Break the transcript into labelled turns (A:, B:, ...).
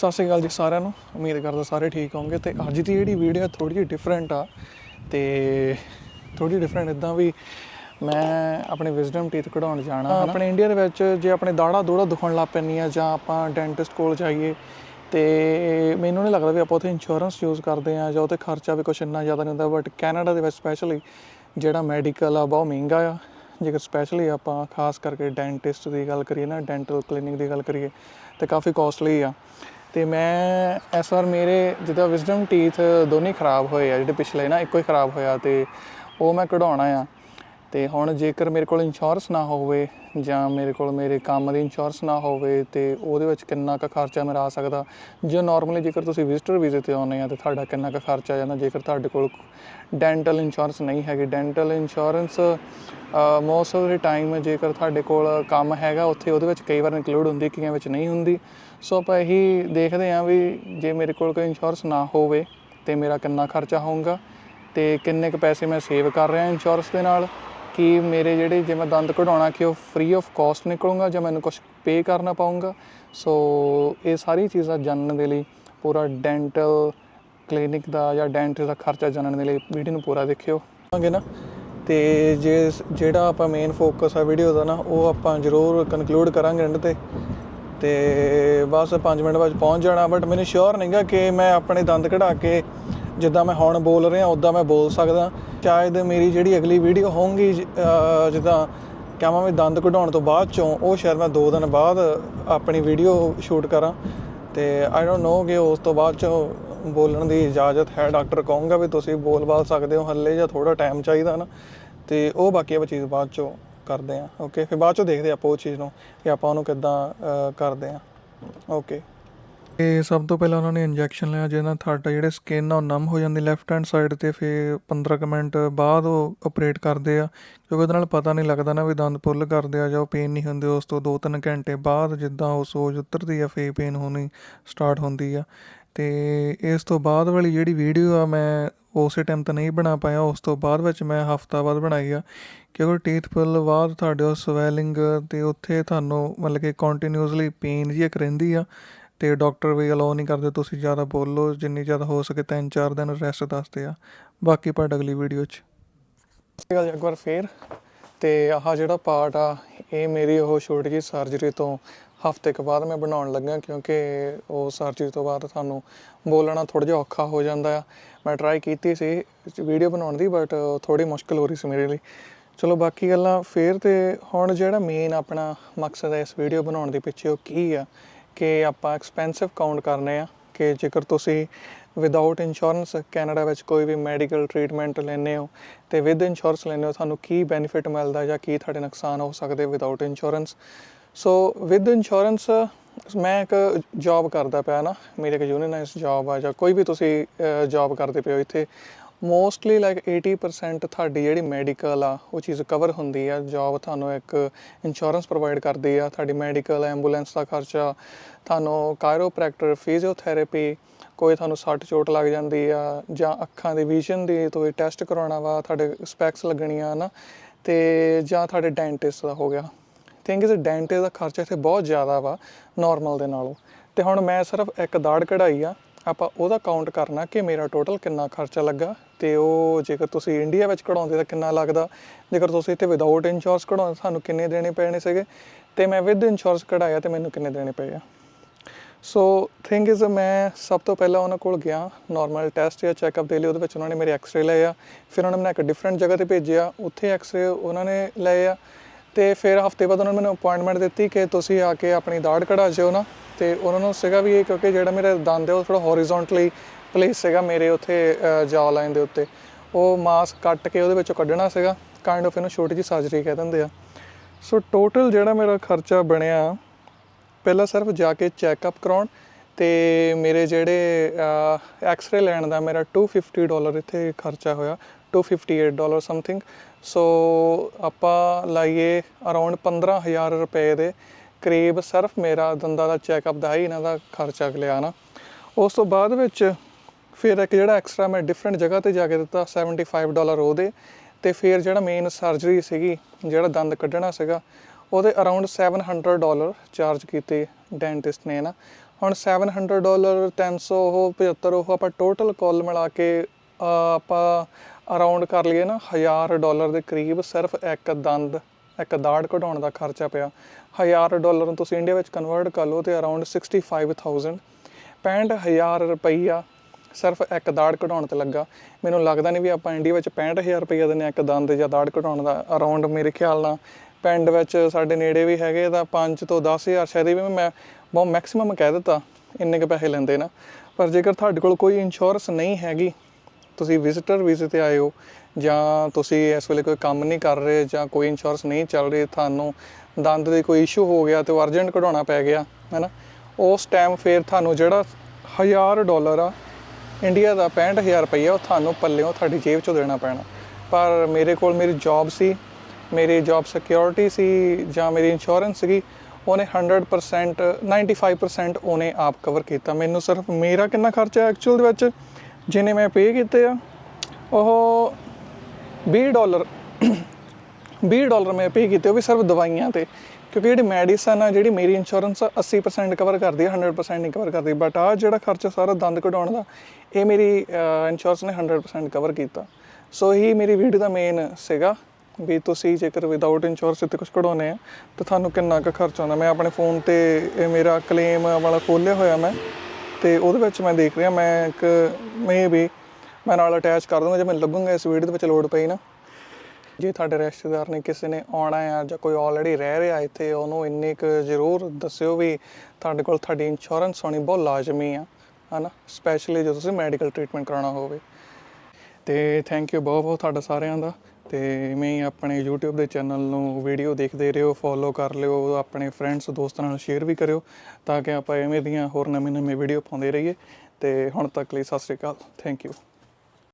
A: ਸਤਿ ਸ਼੍ਰੀ ਅਕਾਲ ਜੀ ਸਾਰਿਆਂ ਨੂੰ। ਉਮੀਦ ਕਰਦਾ ਸਾਰੇ ਠੀਕ ਹੋਵੋਗੇ। ਤੇ ਅੱਜ ਦੀ ਜਿਹੜੀ ਵੀਡੀਓ ਥੋੜੀ ਜਿਹੀ ਡਿਫਰੈਂਟ ਆ। ਤੇ ਥੋੜੀ ਡਿਫਰੈਂਟ ਇਦਾਂ ਵੀ ਮੈਂ ਆਪਣੇ ਵਿਜ਼ਡਮ ਟੀਥ ਕਢਾਉਣ ਜਾਣਾ ਆਪਣੇ ਇੰਡੀਆ ਦੇ ਵਿੱਚ ਜੇ ਆਪਣੇ ਦਾੜਾ ਦੋੜਾ ਦੁਖਣ ਲੱਗ ਪੈਂਦੀਆਂ ਜਾਂ ਆਪਾਂ ਡੈਂਟਿਸਟ ਕੋਲ ਜਾਈਏ ਤੇ ਮੈਨੂੰ ਨਹੀਂ ਲੱਗਦਾ ਵੀ ਆਪਾਂ ਉੱਥੇ ਇੰਸ਼ੋਰੈਂਸ ਯੂਜ਼ ਕਰਦੇ ਆ ਜਾਂ ਉੱਥੇ ਖਰਚਾ ਵੀ ਕੁਛ ਇੰਨਾ ਜ਼ਿਆਦਾ ਨਹੀਂ ਹੁੰਦਾ। ਬਟ ਕੈਨੇਡਾ ਦੇ ਵਿੱਚ ਸਪੈਸ਼ਲੀ ਜਿਹੜਾ ਮੈਡੀਕਲ ਆ ਬਹੁਤ ਮਹਿੰਗਾ ਆ। ਜੇਕਰ ਸਪੈਸ਼ਲੀ ਆਪਾਂ ਖਾਸ ਕਰਕੇ ਡੈਂਟਿਸਟ ਦੀ ਗੱਲ ਕਰੀਏ ਨਾ ਡੈਂਟਲ ਕਲੀਨਿਕ ਦੀ ਗੱਲ ਕਰੀਏ ਤੇ ਕਾਫੀ ਕਾਸਟਲੀ ਆ। ਤੇ ਮੈਂ ਇਸ ਵਾਰ ਮੇਰੇ ਜਿੱਦਾਂ ਵਿਜ਼ਡਮ ਟੀਥ ਦੋਨੇ ਖਰਾਬ ਹੋਏ ਆ, ਜਿਹੜੇ ਪਿਛਲੇ ਨਾ ਇੱਕੋ ਹੀ ਖਰਾਬ ਹੋਇਆ ਤੇ ਉਹ ਮੈਂ ਕਢਾਉਣਾ ਆ। ਤੇ ਹੁਣ ਜੇਕਰ ਮੇਰੇ ਕੋਲ ਇੰਸ਼ੋਰੈਂਸ ਨਾ ਹੋਵੇ ਜਾਂ ਮੇਰੇ ਕੋਲ ਮੇਰੇ ਕੰਮ ਦੀ ਇੰਸ਼ੋਰੈਂਸ ਨਾ ਹੋਵੇ ਤੇ ਉਹਦੇ ਵਿੱਚ ਕਿੰਨਾ ਕੁ ਖਰਚਾ ਮੇਰਾ ਆ ਸਕਦਾ? ਜੇ ਨਾਰਮਲੀ ਜੇਕਰ ਤੁਸੀਂ ਵਿਜ਼ਟਰ ਵੀਜ਼ੇ ਤੇ ਆਉਂਦੇ ਆ ਤੇ ਤੁਹਾਡਾ ਕਿੰਨਾ ਕੁ ਖਰਚਾ ਆ ਜਾਂਦਾ? ਜੇਕਰ ਤੁਹਾਡੇ ਕੋਲ ਡੈਂਟਲ ਇੰਸ਼ੋਰੈਂਸ ਨਹੀਂ ਹੈਗੀ dental insurance most of the time ਜੇਕਰ ਤੁਹਾਡੇ ਕੋਲ ਕੰਮ ਹੈਗਾ, ਉੱਥੇ ਉਹਦੇ ਵਿੱਚ ਕਈ ਵਾਰ ਇਨਕਲੂਡ ਹੁੰਦੀ, ਕਈਆਂ ਵਿੱਚ ਨਹੀਂ ਹੁੰਦੀ। ਸੋ ਆਪਾਂ ਇਹੀ ਦੇਖਦੇ ਹਾਂ ਵੀ ਜੇ ਮੇਰੇ ਕੋਲ ਕੋਈ ਇੰਸ਼ੋਰੈਂਸ ਨਾ ਹੋਵੇ, ਤੇ ਮੇਰਾ ਕਿੰਨਾ ਖਰਚਾ ਹੋਊਗਾ, ਤੇ ਕਿੰਨੇ ਕੁ ਪੈਸੇ ਮੈਂ ਸੇਵ ਕਰ ਰਿਹਾ ਇੰਸ਼ੋਰੈਂਸ ਦੇ ਨਾਲ, ਕਿ ਮੇਰੇ ਜਿਹੜੇ ਜੇ ਮੈਂ ਦੰਦ ਕਢਾਉਣਾ, ਕਿ ਉਹ ਫ੍ਰੀ ਆਫ ਕਾਸਟ ਨਿਕਲੂਗਾ, ਜਾਂ ਮੈਨੂੰ ਕੁਝ ਪੇ ਕਰਨਾ ਪਾਊਗਾ। ਸੋ ਇਹ ਸਾਰੀ ਚੀਜ਼ਾਂ ਜਾਣਨ ਦੇ ਲਈ, ਪੂਰਾ ਡੈਂਟਲ ਕਲੀਨਿਕ ਦਾ ਜਾਂ ਡੈਂਟਿਸਟ ਦਾ ਖਰਚਾ ਜਾਣਨ ਦੇ ਲਈ ਵੀਡੀਓ ਨੂੰ ਪੂਰਾ ਦੇਖਿਓ। ਆਂਗੇ ਨਾ। ਤੇ ਜੇ ਜਿਹੜਾ ਆਪਾਂ ਮੇਨ ਫੋਕਸ ਆ ਵੀਡੀਓ ਦਾ ਨਾ, ਉਹ ਆਪਾਂ ਜ਼ਰੂਰ ਕਨਕਲੂਡ ਕਰਾਂਗੇ ਐਂਡ ਤੇ। ਤੇ ਬਸ 5 ਮਿੰਟ ਬਾਅਦ ਪਹੁੰਚ ਜਾਣਾ ਬਟ ਮੈਨੂੰ ਸ਼ੋਰ ਨਹੀਂਗਾ ਕਿ ਮੈਂ ਆਪਣੇ ਦੰਦ ਕਢਾ ਕੇ, ਜਿੱਦਾਂ ਮੈਂ ਹੁਣ ਬੋਲ ਰਿਹਾ ਉਦਾਂ ਮੈਂ ਬੋਲ ਸਕਦਾ। ਸ਼ਾਇਦ ਮੇਰੀ ਜਿਹੜੀ ਅਗਲੀ ਵੀਡੀਓ ਹੋਊਗੀ ਜਿੱਦਾਂ ਕਹਾਂ ਮੈਂ ਦੰਦ ਕਢਾਉਣ ਤੋਂ ਬਾਅਦ ਚੋਂ, ਉਹ ਸ਼ਾਇਦ ਮੈਂ 2 ਦਿਨ ਬਾਅਦ ਆਪਣੀ ਵੀਡੀਓ ਸ਼ੂਟ ਕਰਾਂ। ਤੇ ਆਈ ਡੋਨਟ ਨੋ ਕਿ ਉਸ ਤੋਂ ਬਾਅਦ ਚੋਂ ਬੋਲਣ ਦੀ ਇਜਾਜ਼ਤ ਹੈ, ਡਾਕਟਰ ਕਹੂੰਗਾ ਵੀ ਤੁਸੀਂ ਬੋਲ ਬਾਲ ਸਕਦੇ ਹੋ, ਹੱਲੇ ਜਾਂ ਥੋੜਾ ਟਾਈਮ ਚਾਹੀਦਾ ਨਾ। ਤੇ ਉਹ ਬਾਕੀ ਆਪਾਂ ਚੀਜ਼ ਬਾਅਦ ਚੋਂ ਕਰਦੇ ਆ ਓਕੇ ਫਿਰ ਬਾਅਦ ਚੋਂ ਦੇਖਦੇ ਆਪਾਂ ਉਹ ਚੀਜ਼ ਨੂੰ ਕਿ ਆਪਾਂ ਉਹਨੂੰ ਕਿੱਦਾਂ ਕਰਦੇ ਆ ਓਕੇ ਇਹ ਸਭ ਤੋਂ ਪਹਿਲਾਂ ਉਹਨਾਂ ਨੇ ਇੰਜੈਕਸ਼ਨ ਲਿਆ, ਜਿਹਦੇ ਨਾਲ ਤੁਹਾਡਾ ਜਿਹੜੇ ਸਕਿਨ ਆ ਉਹ ਨਮ ਹੋ ਜਾਂਦੀ ਲੈਫਟ ਹੈਂਡ ਸਾਈਡ ਤੇ ਫਿਰ 15 ਕੁ ਮਿੰਟ ਬਾਅਦ ਉਹ ਆਪਰੇਟ ਕਰਦੇ ਆ। ਕਿਉਂਕਿ ਉਹਦੇ ਨਾਲ ਪਤਾ ਨਹੀਂ ਲੱਗਦਾ ਨਾ ਵੀ ਦੰਦ ਪੁੱਲ ਕਰਦੇ ਆ ਜਾਂ ਉਹ ਪੇਨ ਨਹੀਂ ਹੁੰਦੇ, ਉਸ ਤੋਂ 2-3 ਘੰਟੇ ਬਾਅਦ ਜਿੱਦਾਂ ਉਹ ਸੋਜ ਉਤਰਦੀ ਆ ਫੇ ਪੇਨ ਹੋਣੀ ਸਟਾਰਟ ਹੁੰਦੀ ਆ। ਤੇ ਇਸ ਤੋਂ ਬਾਅਦ ਵਾਲੀ ਜਿਹੜੀ ਵੀਡੀਓ ਆ ਮੈਂ ਉਸੇ ਟਾਈਮ ਤਾਂ ਨਹੀਂ ਬਣਾ ਪਾਇਆ, ਉਸ ਤੋਂ ਬਾਅਦ ਵਿੱਚ ਮੈਂ ਹਫਤਾ ਬਾਅਦ ਬਣਾਈ ਆ। ਕਿਉਂਕਿ ਟੀਥ ਪੁੱਲ ਬਾਅਦ ਤੁਹਾਡੇ ਉਹ ਸਵੈਲਿੰਗ ਤੇ ਉੱਥੇ ਤੁਹਾਨੂੰ ਮਤਲਬ ਕਿ ਕੰਟੀਨਿਊਸਲੀ ਪੇਨ ਜਿਹੀ ਇੱਕ ਰਹਿੰਦੀ ਆ ਤੇ ਡਾਕਟਰ ਵੀ ਅਲਾਉ ਨਹੀਂ ਕਰਦੇ ਤੁਸੀਂ ਜ਼ਿਆਦਾ ਬੋਲੋ, ਜਿੰਨੀ ਜ਼ਿਆਦਾ ਹੋ ਸਕੇ ਤਿੰਨ ਚਾਰ ਦਿਨ ਰੈਸਟ ਦੱਸਦੇ ਆ। ਬਾਕੀ ਪਾਰਟ ਅਗਲੀ ਵੀਡੀਓ 'ਚ। ਗੱਲ ਇੱਕ ਵਾਰ ਫੇਰ, ਤੇ ਆਹ ਜਿਹੜਾ ਪਾਰਟ ਆ, ਇਹ ਮੇਰੀ ਉਹ ਛੋਟੀ ਜਿਹੀ ਸਰਜਰੀ ਤੋਂ ਹਫ਼ਤੇ ਕੁ ਬਾਅਦ ਮੈਂ ਬਣਾਉਣ ਲੱਗਾ ਕਿਉਂਕਿ ਉਹ ਸਰਜਰੀ ਤੋਂ ਬਾਅਦ ਤੁਹਾਨੂੰ ਬੋਲਣਾ ਥੋੜਾ ਜਿਹਾ ਔਖਾ ਹੋ ਜਾਂਦਾ ਆ। ਮੈਂ ਟਰਾਈ ਕੀਤੀ ਸੀ ਵੀਡੀਓ ਬਣਾਉਣ ਦੀ ਬਟ ਥੋੜੀ ਮੁਸ਼ਕਲ ਹੋ ਰਹੀ ਸੀ ਮੇਰੇ ਲਈ। ਚਲੋ ਬਾਕੀ ਗੱਲਾਂ ਫੇਰ ਤੇ ਹੁਣ ਜਿਹੜਾ ਮੇਨ ਆਪਣਾ ਮਕਸਦ ਹੈ ਇਸ ਵੀਡੀਓ ਬਣਾਉਣ ਦੇ ਪਿੱਛੇ ਉਹ ਕੀ ਆ ਕਿ ਆਪਾਂ ਐਕਸਪੈਂਸਿਵ ਕਾਊਂਟ ਕਰਨੇ ਆ ਕਿ ਜੇਕਰ ਤੁਸੀਂ ਵਿਦਆਊਟ ਇੰਸ਼ੋਰੈਂਸ ਕੈਨੇਡਾ ਵਿੱਚ ਕੋਈ ਵੀ ਮੈਡੀਕਲ ਟ੍ਰੀਟਮੈਂਟ ਲੈਂਦੇ ਹੋ ਤੇ ਵਿਦ ਇੰਸ਼ੋਰੈਂਸ ਲੈਂਦੇ ਹੋ, ਤੁਹਾਨੂੰ ਕੀ ਬੈਨੀਫਿਟ ਮਿਲਦਾ ਜਾਂ ਕੀ ਤੁਹਾਡੇ ਨੁਕਸਾਨ ਹੋ ਸਕਦੇ without insurance so with insurance ਮੈਂ ਇੱਕ ਜੌਬ ਕਰਦਾ ਪਿਆ ਨਾ, ਮੇਰੀ ਇੱਕ ਯੂਨੀਅਨਾਈਜ਼ਡ ਜੌਬ ਆ, ਜਾਂ ਕੋਈ ਵੀ ਤੁਸੀਂ ਜੌਬ ਕਰਦੇ ਪਿਓ ਇੱਥੇ ਮੋਸਟਲੀ ਲਾਈਕ 80% ਤੁਹਾਡੀ ਜਿਹੜੀ ਮੈਡੀਕਲ ਆ, ਉਹ ਚੀਜ਼ ਕਵਰ ਹੁੰਦੀ ਆ ਜੌਬ ਤੁਹਾਨੂੰ ਇੱਕ ਇੰਸ਼ੋਰੈਂਸ ਪ੍ਰੋਵਾਈਡ ਕਰਦੀ ਆ, ਤੁਹਾਡੀ ਮੈਡੀਕਲ ਐਂਬੂਲੈਂਸ ਦਾ ਖਰਚਾ, ਤੁਹਾਨੂੰ ਕਾਇਰੋਪ੍ਰੈਕਟਰ ਫਿਜ਼ੀਓਥੈਰੇਪੀ ਕੋਈ ਤੁਹਾਨੂੰ ਸੱਟ ਚੋਟ ਲੱਗ ਜਾਂਦੀ ਆ, ਜਾਂ ਅੱਖਾਂ ਦੀ ਵਿਜ਼ਨ ਦੀ ਤੁਸੀਂ ਟੈਸਟ ਕਰਾਉਣਾ ਵਾ, ਤੁਹਾਡੇ ਸਪੈਕਸ ਲੱਗਣੀਆਂ ਨਾ, ਤੇ ਜਾਂ ਤੁਹਾਡੇ ਡੈਂਟਿਸਟ ਦਾ ਹੋ ਗਿਆ। ਥਿੰਗ ਇਜ਼ ਡੈਂਟਿਸਟ ਦਾ ਖਰਚਾ ਇੱਥੇ ਬਹੁਤ ਜ਼ਿਆਦਾ ਵਾ ਨਾਰਮਲ ਦੇ ਨਾਲੋਂ। ਤੇ ਹੁਣ ਮੈਂ ਸਿਰਫ ਇੱਕ ਦਾੜ ਕਢਾਈ ਆ, ਆਪਾਂ ਉਹਦਾ ਕਾਊਂਟ ਕਰਨਾ ਕਿ ਮੇਰਾ ਟੋਟਲ ਕਿੰਨਾ ਖਰਚਾ ਲੱਗਾ, ਤੇ ਉਹ ਜੇਕਰ ਤੁਸੀਂ ਇੰਡੀਆ ਵਿੱਚ ਕਢਾਉਂਦੇ ਤਾਂ ਕਿੰਨਾ ਲੱਗਦਾ, ਜੇਕਰ ਤੁਸੀਂ ਇੱਥੇ ਵਿਦਆਊਟ ਇੰਸ਼ੋਰੈਂਸ ਕਢਾਉਂਦੇ ਤੁਹਾਨੂੰ ਕਿੰਨੇ ਦੇਣੇ ਪੈਣੇ ਸੀਗੇ, ਤੇ ਮੈਂ ਵਿਦ ਇੰਸ਼ੋਰੈਂਸ ਕਢਾਇਆ ਤੇ ਮੈਨੂੰ ਕਿੰਨੇ ਦੇਣੇ ਪਏ ਆ। ਸੋ ਥਿੰਗ ਇਜ਼ ਮੈਂ ਸਭ ਤੋਂ ਪਹਿਲਾਂ ਉਹਨਾਂ ਕੋਲ ਗਿਆ ਨਾਰਮਲ ਟੈਸਟ ਜਾਂ ਚੈੱਕਅਪ ਦੇ ਲਈ, ਉਹਦੇ ਵਿੱਚ ਉਹਨਾਂ ਨੇ ਮੇਰੇ ਐਕਸ-ਰੇ ਲਏ ਆ, ਫਿਰ ਉਹਨਾਂ ਨੇ ਮੈਨੂੰ ਇੱਕ ਡਿਫਰੈਂਟ ਜਗ੍ਹਾ ਤੇ ਭੇਜਿਆ, ਉੱਥੇ ਐਕਸ-ਰੇ ਉਹਨਾਂ ਨੇ ਲਏ ਆ ਤੇ ਫਿਰ ਹਫ਼ਤੇ ਬਾਅਦ ਉਹਨਾਂ ਨੇ ਮੈਨੂੰ ਅਪਾਇੰਟਮੈਂਟ ਦਿੱਤੀ ਕਿ ਤੁਸੀਂ ਆ ਕੇ ਆਪਣੀ ਦਾੜ ਕਢਾ ਜਿਓ ਨਾ। ਤੇ ਉਹਨਾਂ ਨੂੰ ਸੀਗਾ ਵੀ ਇਹ ਕਿਉਂਕਿ ਜਿਹੜਾ ਮੇਰਾ ਦੰਦ ਹੈ ਉਹ ਥੋੜਾ ਹੌਰੀਜ਼ੌਂਟਲੀ ਪਲੇਸ ਸੀਗਾ ਮੇਰੇ ਉੱਥੇ ਜਾ ਲਾਈਨ ਦੇ ਉੱਤੇ। ਉਹ ਮਾਸ ਕੱਟ ਕੇ ਉਹਦੇ ਵਿੱਚੋਂ ਕੱਢਣਾ ਸੀਗਾ ਕਾਈਂਡ ਆਫ ਇਹਨੂੰ ਛੋਟੀ ਜਿਹੀ ਸਰਜਰੀ ਕਹਿ ਦਿੰਦੇ ਆ। ਸੋ ਟੋਟਲ ਜਿਹੜਾ ਮੇਰਾ ਖਰਚਾ ਬਣਿਆ, ਪਹਿਲਾਂ ਸਿਰਫ ਜਾ ਕੇ ਚੈੱਕਅਪ ਕਰਾਉਣ ਤੇ ਮੇਰੇ ਜਿਹੜੇ ਐਕਸ-ਰੇ ਲੈਣ ਦਾ ਮੇਰਾ 250 ਡਾਲਰ ਇੱਥੇ ਖਰਚਾ ਹੋਇਆ 258 ਡਾਲਰ ਸਮਥਿੰਗ ਸੋ ਆਪਾਂ ਲਾਈਏ ਅਰਾਊਂਡ 15000 ਰੁਪਏ ਦੇ ਕਰੀਬ ਸਿਰਫ ਮੇਰਾ ਦੰਦਾਂ ਦਾ ਚੈੱਕਅਪ ਦਾ ਹੀ ਇਹਨਾਂ ਦਾ ਖਰਚਾ ਲਿਆ ਨਾ। ਉਸ ਤੋਂ ਬਾਅਦ ਵਿੱਚ ਫਿਰ ਇੱਕ ਜਿਹੜਾ ਐਕਸਟਰਾ ਮੈਂ ਡਿਫਰੈਂਟ ਜਗ੍ਹਾ ਤੇ ਜਾ ਕੇ ਦਿੱਤਾ 75 ਡਾਲਰ ਉਹਦੇ ਤੇ ਫਿਰ ਜਿਹੜਾ ਮੇਨ ਸਰਜਰੀ ਸੀਗੀ, ਜਿਹੜਾ ਦੰਦ ਕੱਢਣਾ ਸੀਗਾ, ਉਹਦੇ ਅਰਾਊਂਡ 700 ਡਾਲਰ ਚਾਰਜ ਕੀਤੇ ਡੈਂਟਿਸਟ ਨੇ ਨਾ। ਹੁਣ 700 ਡਾਲਰ 300 ਉਹ 75 ਉਹ ਆਪਾਂ ਟੋਟਲ ਕੁੱਲ ਮਿਲਾ ਕੇ ਆਪਾਂ ਅਰਾਊਂਡ ਕਰ ਲਈਏ ਨਾ 1000 ਡਾਲਰ ਦੇ ਕਰੀਬ ਸਿਰਫ ਇੱਕ ਦੰਦ, ਇੱਕ ਦਾੜ ਕਢਾਉਣ ਦਾ ਖਰਚਾ ਪਿਆ। 1000 ਡਾਲਰ ਨੂੰ ਤੁਸੀਂ ਇੰਡੀਆ ਵਿੱਚ ਕਨਵਰਟ ਕਰ ਲਓ ਤੇ ਅਰਾਊਂਡ 65000 65000 ਰੁਪਈਆ ਸਿਰਫ ਇੱਕ ਦਾੜ ਕਢਾਉਣ ਤੇ ਲੱਗਾ। ਮੈਨੂੰ ਲੱਗਦਾ ਨਹੀਂ ਵੀ ਆਪਾਂ ਇੰਡੀਆ ਵਿੱਚ 65000 ਰੁਪਈਆ ਦਿੰਦੇ ਹਾਂ ਇੱਕ ਦੰਦ ਜਾਂ ਦਾੜ ਕਢਾਉਣ ਦਾ ਅਰਾਊਂਡ ਮੇਰੇ ਖਿਆਲ ਨਾਲ। ਪਿੰਡ ਵਿੱਚ ਸਾਡੇ ਨੇੜੇ ਵੀ ਹੈਗੇ ਤਾਂ 5 ਤੋਂ 10000 ਸ਼ਾਇਦ ਇਹ ਵੀ ਮੈਂ ਬਹੁਤ ਮੈਕਸਿਮਮ ਕਹਿ ਦਿੱਤਾ, ਇੰਨੇ ਕੁ ਪੈਸੇ ਲੈਂਦੇ ਨਾ। ਪਰ ਜੇਕਰ ਤੁਹਾਡੇ ਕੋਲ ਕੋਈ ਇੰਸ਼ੋਰੈਂਸ ਨਹੀਂ ਹੈਗੀ ਤੁਸੀਂ ਵਿਜ਼ਿਟਰ ਵੀਜ਼ੇ ਤੇ ਆਏ ਹੋ ਜਾਂ ਤੁਸੀਂ ਇਸ ਵੇਲੇ ਕੋਈ ਕੰਮ ਨਹੀਂ ਕਰ ਰਹੇ ਜਾਂ ਕੋਈ ਇੰਸ਼ੋਰੈਂਸ ਨਹੀਂ ਚੱਲ ਰਹੀ, ਤੁਹਾਨੂੰ ਦੰਦ ਦੇ ਕੋਈ ਇਸ਼ੂ ਹੋ ਗਿਆ ਤੇ ਉਹ ਅਰਜੈਂਟ ਕਢਾਉਣਾ ਪੈ ਗਿਆ, ਹੈਨਾ? ਉਸ ਟਾਈਮ ਫੇਰ ਤੁਹਾਨੂੰ ਜਿਹੜਾ 1000 ਡਾਲਰ ਆ ਇੰਡੀਆ ਦਾ 65000 ਰੁਪਈਆ ਉਹ ਤੁਹਾਨੂੰ ਪੱਲਿਓਂ ਤੁਹਾਡੀ ਜੇਬ ਚੋਂ ਦੇਣਾ ਪੈਣਾ। ਪਰ ਮੇਰੇ ਕੋਲ ਮੇਰੀ ਜੌਬ ਸੀ, ਮੇਰੀ ਜੌਬ ਸਿਕਿਉਰਿਟੀ ਸੀ ਜਾਂ ਮੇਰੀ ਇੰਸ਼ੋਰੈਂਸ ਸੀਗੀ, ਉਹਨੇ 100% 95% ਉਹਨੇ ਆਪ ਕਵਰ ਕੀਤਾ। ਮੈਨੂੰ ਸਿਰਫ ਮੇਰਾ ਕਿੰਨਾ ਖਰਚਾ ਐਕਚੁਅਲ ਦੇ ਵਿੱਚ? ਜਿਹਨੇ ਮੈਂ ਪੇ ਕੀਤੇ ਆ, ਉਹ 20 ਡਾਲਰ 20 ਡਾਲਰ ਮੈਂ ਪੇ ਕੀਤੇ, ਉਹ ਵੀ ਸਿਰਫ ਦਵਾਈਆਂ ਤੇ। ਕਿਉਂਕਿ ਜਿਹੜੀ ਮੈਡੀਸਨ ਆ, ਜਿਹੜੀ ਮੇਰੀ ਇੰਸ਼ੋਰੈਂਸ 80% ਕਵਰ ਕਰਦੀ ਹੈ 100% ਨਹੀਂ ਕਵਰ ਕਰਦੀ। ਬਟ ਆ ਜਿਹੜਾ ਖਰਚਾ ਸਾਰਾ ਦੰਦ ਕਢਾਉਣ ਦਾ, ਇਹ ਮੇਰੀ ਇੰਸ਼ੋਰੈਂਸ ਨੇ 100% ਕਵਰ ਕੀਤਾ। ਸੋ ਹੀ ਮੇਰੀ ਵੀਡੀਓ ਦਾ ਮੇਨ ਸੀਗਾ, ਵੀ ਤੁਸੀਂ ਜੇਕਰ ਵਿਦਆਊਟ ਇੰਸ਼ੋਰੈਂਸ ਤੇ ਕੁਝ ਕਢਾਉਨੇ ਆ, ਤਾਂ ਤੁਹਾਨੂੰ ਕਿੰਨਾ ਕੁ ਖਰਚ ਆਉਂਦਾ। ਮੈਂ ਆਪਣੇ ਫੋਨ ਤੇ, ਇਹ ਮੇਰਾ ਕਲੇਮ ਵਾਲਾ ਖੋਲ੍ਹਿਆ ਹੋਇਆ ਮੈਂ। ਤੇ ਉਹਦੇ ਵਿੱਚ ਮੈਂ ਦੇਖ ਰਿਹਾ, ਮੈਂ ਇੱਕ ਮੇ ਵੀ ਮੈਂ ਨਾਲ ਅਟੈਚ ਕਰ ਦੂੰਗਾ ਜੇ ਮੈਨੂੰ ਲੱਗੂਗਾ ਇਸ ਵੀਡੀਓ ਦੇ ਵਿੱਚ ਲੋਡ ਪਈ ਨਾ। ਜੇ ਤੁਹਾਡੇ ਰਿਸ਼ਤੇਦਾਰ ਨੇ ਕਿਸੇ ਨੇ ਆਉਣਾ ਆ ਜਾਂ ਕੋਈ ਆਲਰੇਡੀ ਰਹਿ ਰਿਹਾ ਇੱਥੇ, ਉਹਨੂੰ ਇੰਨੇ ਕੁ ਜ਼ਰੂਰ ਦੱਸਿਓ ਵੀ ਤੁਹਾਡੇ ਕੋਲ ਤੁਹਾਡੀ ਇੰਸ਼ੋਰੈਂਸ ਹੋਣੀ ਬਹੁਤ ਲਾਜ਼ਮੀ ਆ, ਹਨਾ? ਸਪੈਸ਼ਲੀ ਜੇ ਤੁਸੀਂ ਮੈਡੀਕਲ ਟ੍ਰੀਟਮੈਂਟ ਕਰਾਉਣਾ ਹੋਵੇ। ਤੇ ਥੈਂਕ ਯੂ ਬਹੁਤ ਬਹੁਤ ਤੁਹਾਡਾ ਸਾਰਿਆਂ ਦਾ। ਤੇ ਮੈਂ ਆਪਣੇ YouTube ਦੇ ਚੈਨਲ ਨੂੰ ਵੀਡੀਓ ਦੇਖਦੇ ਰਹੋ ਫੋਲੋ ਕਰ ਲਿਓ, ਆਪਣੇ ਫਰੈਂਡਸ ਦੋਸਤਾਂ ਨਾਲ ਸ਼ੇਅਰ ਵੀ ਕਰਿਓ ਤਾਂ ਕਿ ਆਪਾਂ ਐਵੇਂ ਦੀਆਂ ਹੋਰ ਨਵੇਂ ਨਵੇਂ ਵੀਡੀਓ ਪਾਉਂਦੇ ਰਹੀਏ। ਤੇ ਹੁਣ ਤੱਕ ਲਈ ਸਤਿ ਸ਼੍ਰੀ ਅਕਾਲ। Thank you